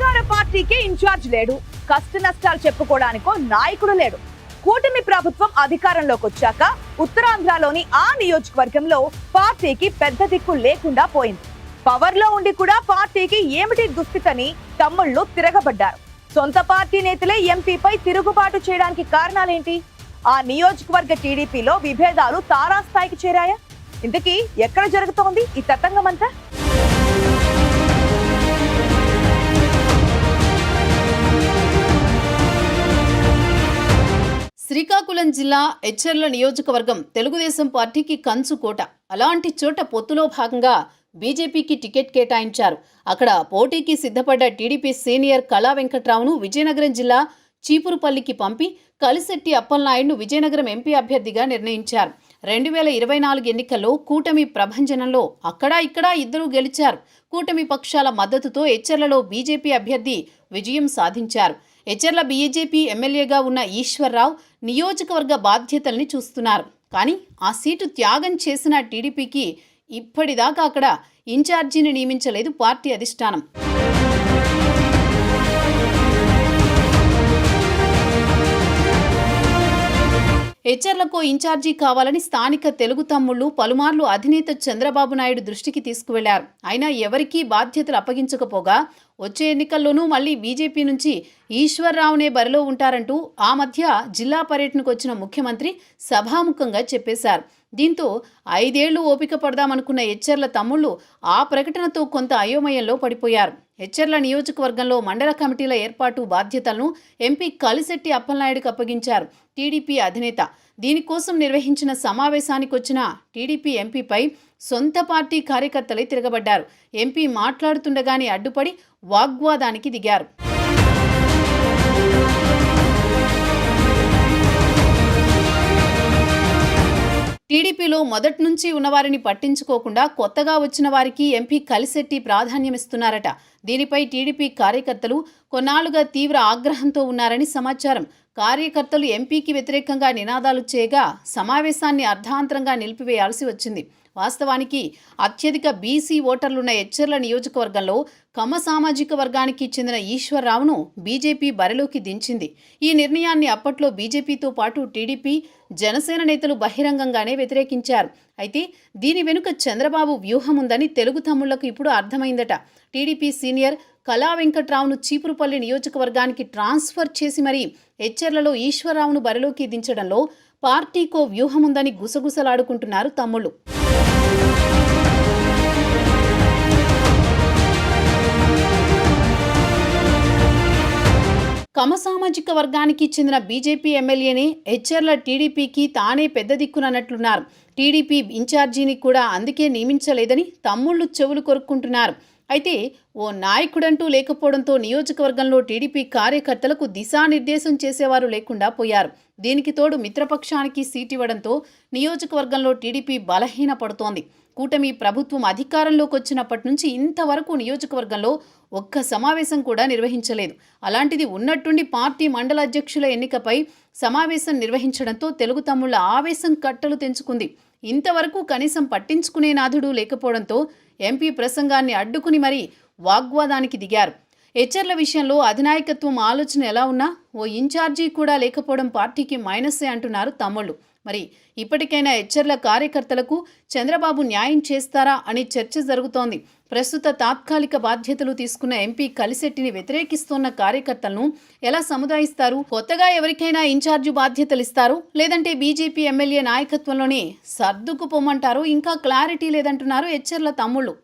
అధికార పార్టీకి ఇన్ఛార్జ్ లేడు. కష్ట నష్టాలు చెప్పుకోవడానికో నాయకుడు లేడు. కూటమి ప్రభుత్వం అధికారంలోకి వచ్చాక ఉత్తరాంధ్రలోని ఆ నియోజకవర్గంలో పార్టీకి పెద్ద దిక్కు లేకుండా పోయింది. పవర్లో ఉండి కూడా పార్టీకి ఏమిటి దుస్థితని తమ్ముళ్ళు తిరగబడ్డారు. సొంత పార్టీ నేతలే ఎంపీపై తిరుగుబాటు చేయడానికి కారణాలేంటి? ఆ నియోజకవర్గ టీడీపీలో విభేదాలు తారాస్థాయికి చేరాయా? ఇంతకీ ఎక్కడ జరుగుతోంది ఈ తతంగమంతా? జిల్లా ఎచ్చెర్ల నియోజకవర్గం తెలుగుదేశం పార్టీకి కంచు కోట. అలాంటి చోట పొత్తులో భాగంగా బీజేపీకి టికెట్ కేటాయించారు. అక్కడ పోటీకి సిద్ధపడ్డ టీడీపీ సీనియర్ కళా వెంకట్రావును విజయనగరం జిల్లా చీపురుపల్లికి పంపి కలిశెట్టి అప్పలనాయుడును విజయనగరం ఎంపీ అభ్యర్థిగా నిర్ణయించారు. రెండు వేల ఇరవై నాలుగు ఎన్నికల్లో కూటమి ప్రభంజనంలో అక్కడా ఇక్కడా ఇద్దరూ గెలిచారు. కూటమి పక్షాల మద్దతుతో ఎచ్చర్లలో బీజేపీ అభ్యర్థి విజయం సాధించారు. ఎచ్చెర్ల బీజేపీ ఎమ్మెల్యేగా ఉన్న ఈశ్వర్రావు నియోజకవర్గ బాధ్యతల్ని చూస్తున్నారు. కానీ ఆ సీటు త్యాగం చేసిన టీడీపీకి ఇప్పటిదాకా అక్కడ ఇన్ఛార్జీని నియమించలేదు పార్టీ అధిష్టానం. హెచ్ఆర్లకు ఇన్ఛార్జీ కావాలని స్థానిక తెలుగు తమ్ముళ్ళు పలుమార్లు అధినేత చంద్రబాబు నాయుడు దృష్టికి తీసుకువెళ్ళారు. అయినా ఎవరికీ బాధ్యతలు అప్పగించకపోగా వచ్చే ఎన్నికల్లోనూ మళ్ళీ బీజేపీ నుంచి ఈశ్వర్రావునే బరిలో ఉంటారంటూ ఆ మధ్య జిల్లా పర్యటనకు వచ్చిన ముఖ్యమంత్రి సభాముఖంగా చెప్పేశారు. దీంతో ఐదేళ్ళు ఓపిక పడదామనుకున్న హెచ్చర్ల తమ్ముళ్ళు ఆ ప్రకటనతో కొంత అయోమయంలో పడిపోయారు. హెచ్చర్ల నియోజకవర్గంలో మండల కమిటీల ఏర్పాటు బాధ్యతలను ఎంపీ కలిశెట్టి అప్పలనాయుడికి అప్పగించారు టీడీపీ అధినేత. దీనికోసం నిర్వహించిన సమావేశానికి వచ్చిన టీడీపీ ఎంపీపై సొంత పార్టీ కార్యకర్తలే తిరగబడ్డారు. ఎంపీ మాట్లాడుతుండగానే అడ్డుపడి వాగ్వాదానికి దిగారు. టీడీపీలో మొదటి నుంచి ఉన్నవారిని పట్టించుకోకుండా కొత్తగా వచ్చిన వారికి ఎంపీ కలిశెట్టి ప్రాధాన్యమిస్తున్నారట. దీనిపై టీడీపీ కార్యకర్తలు కొన్నాళ్ళుగా తీవ్ర ఆగ్రహంతో ఉన్నారని సమాచారం. కార్యకర్తలు ఎంపీకి వ్యతిరేకంగా నినాదాలు చేయగా సమావేశాన్ని అర్ధాంతరంగా నిలిపివేయాల్సి వచ్చింది. వాస్తవానికి అత్యధిక బీసీ ఓటర్లున్న ఎచ్చెర్ల నియోజకవర్గంలో కమ సామాజిక వర్గానికి చెందిన ఈశ్వరరావును బీజేపీ బరిలోకి దించింది. ఈ నిర్ణయాన్ని అప్పట్లో బీజేపీతో పాటు టీడీపీ జనసేన నేతలు బహిరంగంగానే వ్యతిరేకించారు. అయితే దీని వెనుక చంద్రబాబు వ్యూహం ఉందని తెలుగు తమ్ముళ్ళకు ఇప్పుడు అర్థమైందట. టీడీపీ సీనియర్ కళా వెంకట్రావును చీపురుపల్లి నియోజకవర్గానికి ట్రాన్స్ఫర్ చేసి మరీ హెచ్చర్లలో ఈశ్వరరావును బరిలోకి దించడంలో పార్టీకో వ్యూహముందని గుసగుసలాడుకుంటున్నారు తమ్ముళ్ళు కమ సామాజిక వర్గానికి చెందిన బీజేపీ ఎమ్మెల్యేని హెచ్ఆర్ల టీడీపీకి తానే పెద్ద దిక్కునన్నట్లున్నారు. టీడీపీ ఇన్ఛార్జీని కూడా అందుకే నియమించలేదని తమ్ముళ్ళు చెవులు కొరుక్కుంటున్నారు. అయితే ఓ నాయకుడంటూ లేకపోవడంతో నియోజకవర్గంలో టీడీపీ కార్యకర్తలకు దిశానిర్దేశం చేసేవారు లేకుండా పోయారు. దీనికి తోడు మిత్రపక్షానికి సీటు ఇవ్వడంతో నియోజకవర్గంలో టీడీపీ బలహీన పడుతోంది కూటమి ప్రభుత్వం అధికారంలోకి వచ్చినప్పటి నుంచి ఇంతవరకు నియోజకవర్గంలో ఒక్క సమావేశం కూడా నిర్వహించలేదు. అలాంటిది ఉన్నట్టుండి పార్టీ మండల అధ్యక్షుల ఎన్నికపై సమావేశం నిర్వహించడంతో తెలుగు తమ్ముళ్ళ ఆవేశం కట్టలు తెంచుకుంది. ఇంతవరకు కనీసం పట్టించుకునే నాథుడు లేకపోవడంతో ఎంపీ ప్రసంగాన్ని అడ్డుకుని మరీ వాగ్వాదానికి దిగారు. హెచ్చర్ల విషయంలో అధినాయకత్వం ఆలోచన ఎలా ఉన్నా ఓ ఇన్ఛార్జీ కూడా లేకపోవడం పార్టీకి మైనస్సే అంటున్నారు తమ్ముళ్ళు. మరి ఇప్పటికైనా హెచ్చర్ల కార్యకర్తలకు చంద్రబాబు న్యాయం చేస్తారా అని చర్చ జరుగుతోంది. ప్రస్తుత తాత్కాలిక బాధ్యతలు తీసుకున్న ఎంపీ కలిశెట్టిని వ్యతిరేకిస్తున్న కార్యకర్తలను ఎలా సముదాయిస్తారు? కొత్తగా ఎవరికైనా ఇన్ఛార్జి బాధ్యతలు ఇస్తారు? లేదంటే బీజేపీ ఎమ్మెల్యే నాయకత్వంలోనే సర్దుకు పొమ్మంటారు ఇంకా క్లారిటీ లేదంటున్నారు హెచ్చర్ల తమ్ముళ్ళు.